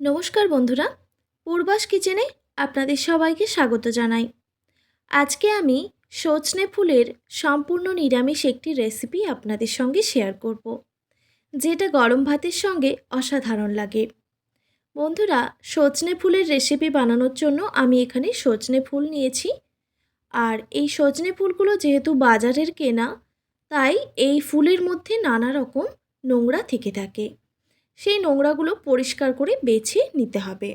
নমস্কার বন্ধুরা, পূর্বাস কিচেনে আপনাদের সবাইকে স্বাগত জানাই। আজকে আমি সজনে ফুলের সম্পূর্ণ নিরামিষ একটি রেসিপি আপনাদের সঙ্গে শেয়ার করব, যেটা গরম ভাতের সঙ্গে অসাধারণ লাগে। বন্ধুরা, সজনে ফুলের রেসিপি বানানোর জন্য আমি এখানে সজনে ফুল নিয়েছি। আর এই সজনে ফুলগুলো যেহেতু বাজারের কেনা, তাই এই ফুলের মধ্যে নানা রকম নোংরা থেকে থাকে। সেই নোংরাগুলো পরিষ্কার করে বেছে নিতে হবে।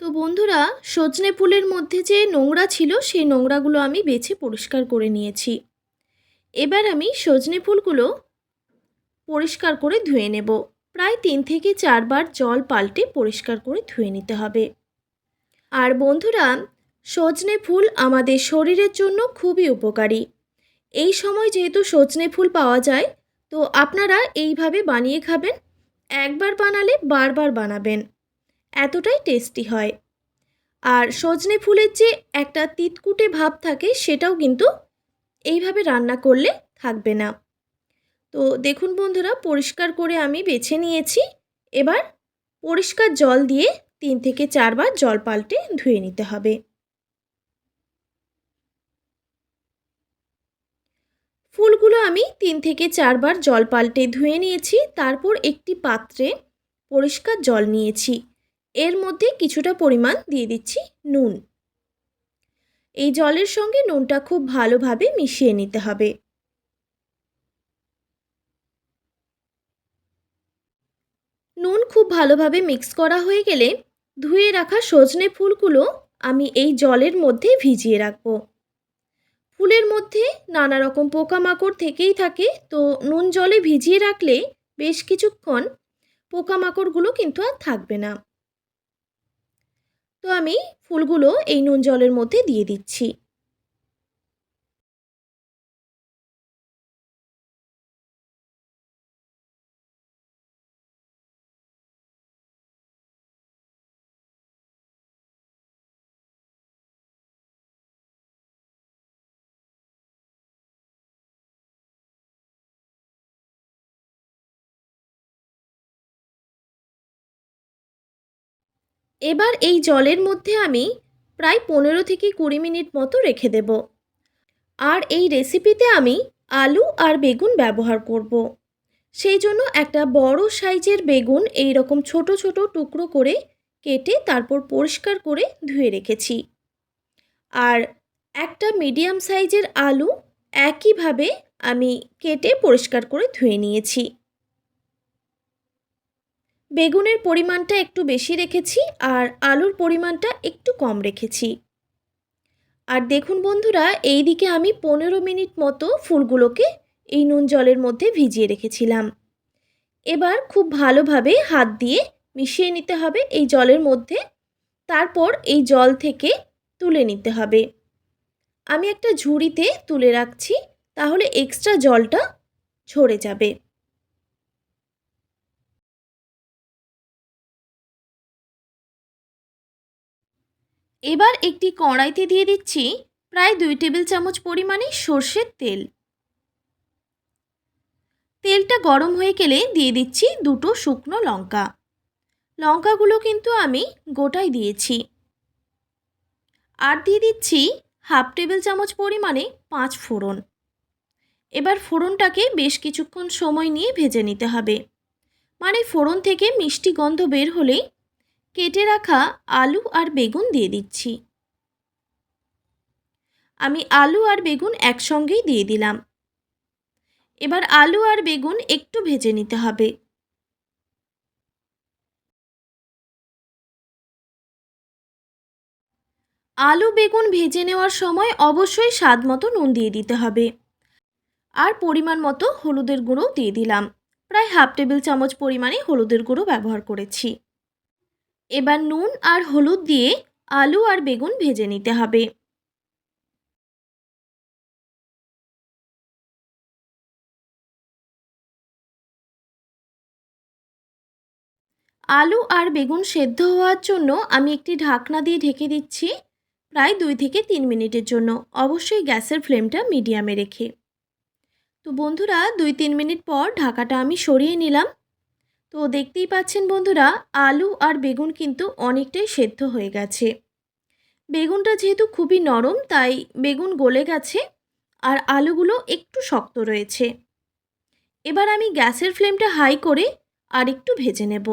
তো বন্ধুরা, সজনে ফুলের মধ্যে যে নোংরা ছিল, সেই নোংরাগুলো আমি বেছে পরিষ্কার করে নিয়েছি। এবার আমি সজনে ফুলগুলো পরিষ্কার করে ধুয়ে নেব। প্রায় তিন থেকে চারবার জল পাল্টে পরিষ্কার করে ধুয়ে নিতে হবে। আর বন্ধুরা, সজনে ফুল আমাদের শরীরের জন্য খুবই উপকারী। এই সময় যেহেতু সজনে ফুল পাওয়া যায় তো আপনারা এইভাবে বানিয়ে খাবেন, একবার বানালে বারবার বানাবেন। এতটাই টেস্টি হয়। আর সজনে ফুলের যে একটা তিতকুটে ভাব থাকে, সেটাও কিন্তু এইভাবে রান্না করলে থাকবে না। তো দেখুন বন্ধুরা, পরিষ্কার করে আমি বেছে নিয়েছি। এবার পরিষ্কার জল দিয়ে তিন থেকে চারবার জল পাল্টে ধুয়ে নিতে হবে। ফুলগুলো আমি তিন থেকে চারবার জল পাল্টে ধুয়ে নিয়েছি, তারপর একটি পাত্রে পরিষ্কার জল নিয়েছি। এর মধ্যে কিছুটা পরিমাণ দিয়ে দিচ্ছি নুন। এই জলের সঙ্গে নুনটা খুব ভালোভাবে মিশিয়ে নিতে হবে। নুন খুব ভালোভাবে মিক্স করা হয়ে গেলে ধুয়ে রাখা সজনে ফুলগুলো আমি এই জলের মধ্যে ভিজিয়ে রাখব। ফুলের মধ্যে নানা রকম পোকামাকড় থেকেই থাকে। তো নুন জলে ভিজিয়ে রাখলে বেশ কিছুক্ষণ পোকামাকড়গুলো কিন্তু আর থাকবে না। তো আমি ফুলগুলো এই নুন জলের মধ্যে দিয়ে দিচ্ছি। এবার এই জলের মধ্যে আমি প্রায় পনেরো থেকে কুড়ি মিনিট মতো রেখে দেব। আর এই রেসিপিতে আমি আলু আর বেগুন ব্যবহার করব। সেই জন্য একটা বড় সাইজের বেগুন এই রকম ছোট ছোট টুকরো করে কেটে তারপর পরিষ্কার করে ধুয়ে রেখেছি। আর একটা মিডিয়াম সাইজের আলু একইভাবে আমি কেটে পরিষ্কার করে ধুয়ে নিয়েছি। বেগুনের পরিমাণটা একটু বেশি রেখেছি আর আলুর পরিমাণটা একটু কম রেখেছি। আর দেখুন বন্ধুরা এই দিকে আমি পনেরো মিনিট মতো ফুলগুলোকে এই নুন জলের মধ্যে ভিজিয়ে রেখেছিলাম। এবার খুব ভালোভাবে হাত দিয়ে মিশিয়ে নিতে হবে এই জলের মধ্যে। তারপর এই জল থেকে তুলে নিতে হবে। আমি একটা ঝুড়িতে তুলে রাখছি, তাহলে এক্সট্রা জলটা ঝরে যাবে। এবার একটি কড়াইতে দিয়ে দিচ্ছি প্রায় দুই টেবিল চামচ পরিমাণে সর্ষের তেল। তেলটা গরম হয়ে গেলে দিয়ে দিচ্ছি দুটো শুকনো লঙ্কা। লঙ্কাগুলো কিন্তু আমি গোটাই দিয়েছি। আর দিয়ে দিচ্ছি হাফ টেবিল চামচ পরিমাণে পাঁচ ফোড়ন। এবার ফোড়নটাকে বেশ কিছুক্ষণ সময় নিয়ে ভেজে নিতে হবে। মানে ফোড়ন থেকে মিষ্টি গন্ধ বের হলেই কেটে রাখা আলু আর বেগুন দিয়ে দিচ্ছি। আমি আলু আর বেগুন একসঙ্গেই দিয়ে দিলাম। এবার আলু আর বেগুন একটু ভেজে নিতে হবে। আলু বেগুন ভেজে নেওয়ার সময় অবশ্যই স্বাদ মতো নুন দিয়ে দিতে হবে। আর পরিমাণ মতো হলুদের গুঁড়ো দিয়ে দিলাম। প্রায় হাফ টেবিল চামচ পরিমাণে হলুদের গুঁড়ো ব্যবহার করেছি। এবার নুন আর হলুদ দিয়ে আলু আর বেগুন ভেজে নিতে হবে। আলু আর বেগুন সেদ্ধ হওয়ার জন্য আমি একটি ঢাকনা দিয়ে ঢেকে দিচ্ছি প্রায় দুই থেকে তিন মিনিটের জন্য। অবশ্যই গ্যাসের ফ্লেমটা মিডিয়ামে রেখে। তো বন্ধুরা, দুই তিন মিনিট পর ঢাকাটা আমি সরিয়ে নিলাম। তো দেখতেই পাচ্ছেন বন্ধুরা, আলু আর বেগুন কিন্তু অনেকটাই সেদ্ধ হয়ে গেছে। বেগুনটা যেহেতু খুবই নরম, তাই বেগুন গলে গেছে আর আলুগুলো একটু শক্ত রয়েছে। এবার আমি গ্যাসের ফ্লেমটা হাই করে আর একটু ভেজে নেব।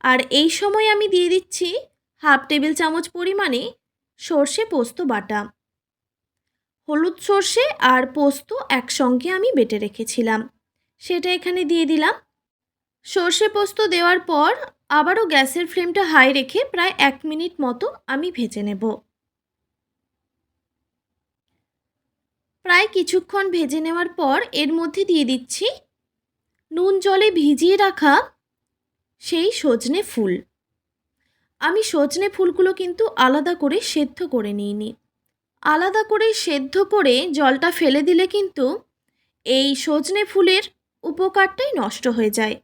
আর এই সময় আমি দিয়ে দিচ্ছি হাফ টেবিল চামচ পরিমাণে সর্ষে পোস্ত বাটা। হলুদ সর্ষে আর পোস্ত একসঙ্গে আমি বেটে রেখেছিলাম। সেটা এখানে দিয়ে দিলাম। সর্ষে পোস্ত দেওয়ার পর আবারও গ্যাসের ফ্লেমটা হাই রেখে প্রায় এক মিনিট মতো আমি ভেজে নেব। প্রায় কিছুক্ষণ ভেজে নেওয়ার পর এর মধ্যে দিয়ে দিচ্ছি নুন জলে ভিজিয়ে রাখা সেই সজনে ফুল। আমি সজনে ফুলগুলো কিন্তু আলাদা করে সেদ্ধ করে নিইনি। আলাদা করে সেদ্ধ করে জলটা ফেলে দিলে কিন্তু এই সজনে ফুলের উপকারটাই নষ্ট হয়ে যায়।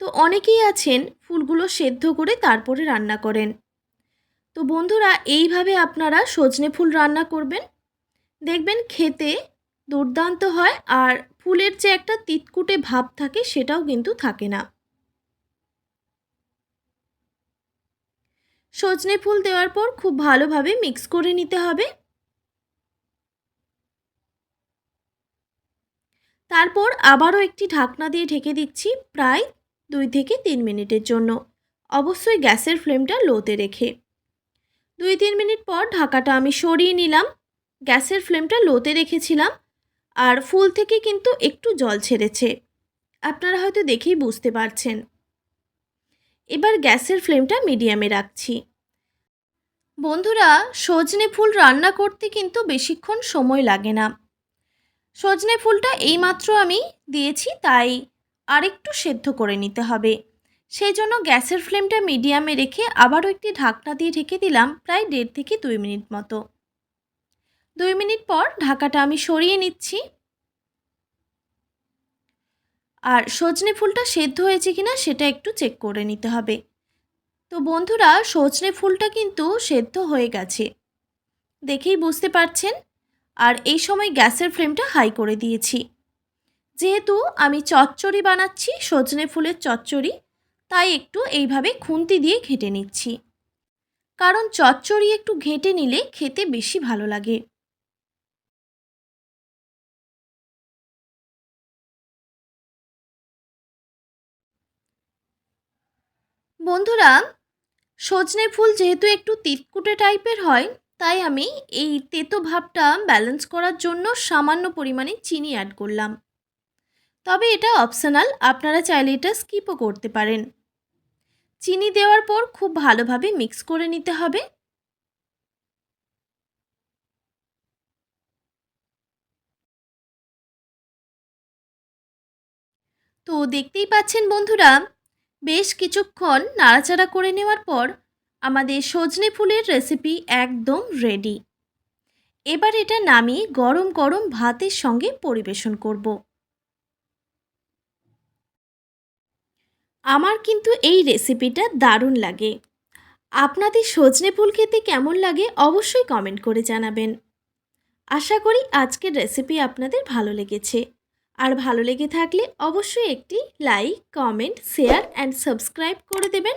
তো অনেকেই আছেন ফুলগুলো সেদ্ধ করে তারপরে রান্না করেন। তো বন্ধুরা, এইভাবে আপনারা সজনে ফুল রান্না করবেন। দেখবেন খেতে দুর্দান্ত হয় আর ফুলের যে একটা তিতকুটে ভাব থাকে সেটাও কিন্তু থাকে না। সজনে ফুল দেওয়ার পর খুব ভালোভাবে মিক্স করে নিতে হবে। তারপর আবারও একটি ঢাকনা দিয়ে ঢেকে দিচ্ছি প্রায় দুই থেকে তিন মিনিটের জন্য। অবশ্যই গ্যাসের ফ্লেমটা লোতে রেখে। দুই তিন মিনিট পর ঢাকাটা আমি সরিয়ে নিলাম। গ্যাসের ফ্লেমটা লোতে রেখেছিলাম আর ফুল থেকে কিন্তু একটু জল ছেড়েছে। আপনারা হয়তো দেখেই বুঝতে পারছেন। এবার গ্যাসের ফ্লেমটা মিডিয়ামে রাখছি। বন্ধুরা, সজনে ফুল রান্না করতে কিন্তু বেশিক্ষণ সময় লাগে না। সজনে ফুলটা এইমাত্র আমি দিয়েছি, তাই আরেকটু সেদ্ধ করে নিতে হবে। সেই জন্য গ্যাসের ফ্লেমটা মিডিয়ামে রেখে আবারও একটি ঢাকনা দিয়ে ঢেকে দিলাম প্রায় দেড় থেকে দুই মিনিট মতো। দুই মিনিট পর ঢাকাটা আমি সরিয়ে নিচ্ছি। আর সজনে ফুলটা সেদ্ধ হয়েছে কিনা সেটা একটু চেক করে নিতে হবে। তো বন্ধুরা, সজনে ফুলটা কিন্তু সেদ্ধ হয়ে গেছে। দেখেই বুঝতে পারছেন আর এই সময় গ্যাসের ফ্লেমটা হাই করে দিয়েছি। যেহেতু আমি চচ্চড়ি বানাচ্ছি, সজনে ফুলের চচ্চড়ি, তাই একটু এইভাবে খুন্তি দিয়ে ঘেঁটে নিচ্ছি। কারণ চচ্চড়ি একটু ঘেঁটে নিলে খেতে বেশি ভালো লাগে। বন্ধুরা, সজনে ফুল যেহেতু একটু তিতকুটে টাইপের হয় তাই আমি এই তেতো ভাবটা ব্যালেন্স করার জন্য সামান্য পরিমাণে চিনি অ্যাড করলাম। তবে এটা অপশনাল আপনারা চাইলে এটা স্কিপও করতে পারেন। চিনি দেওয়ার পর খুব ভালোভাবে মিক্স করে নিতে হবে। তো দেখতেই পাচ্ছেন বন্ধুরা, বেশ কিছুক্ষণ নাড়াচাড়া করে নেওয়ার পর আমাদের সজনে ফুলের রেসিপি একদম রেডি এবার এটা নামিয়ে গরম গরম ভাতের সঙ্গে পরিবেশন করব। আমার কিন্তু এই রেসিপিটা দারুণ লাগে। আপনাদের সজনে ফুল খেতে কেমন লাগে অবশ্যই কমেন্ট করে জানাবেন। আশা করি আজকের রেসিপি আপনাদের ভালো লেগেছে। আর ভালো লেগে থাকলে অবশ্যই একটি like comment share and subscribe করে দেবেন।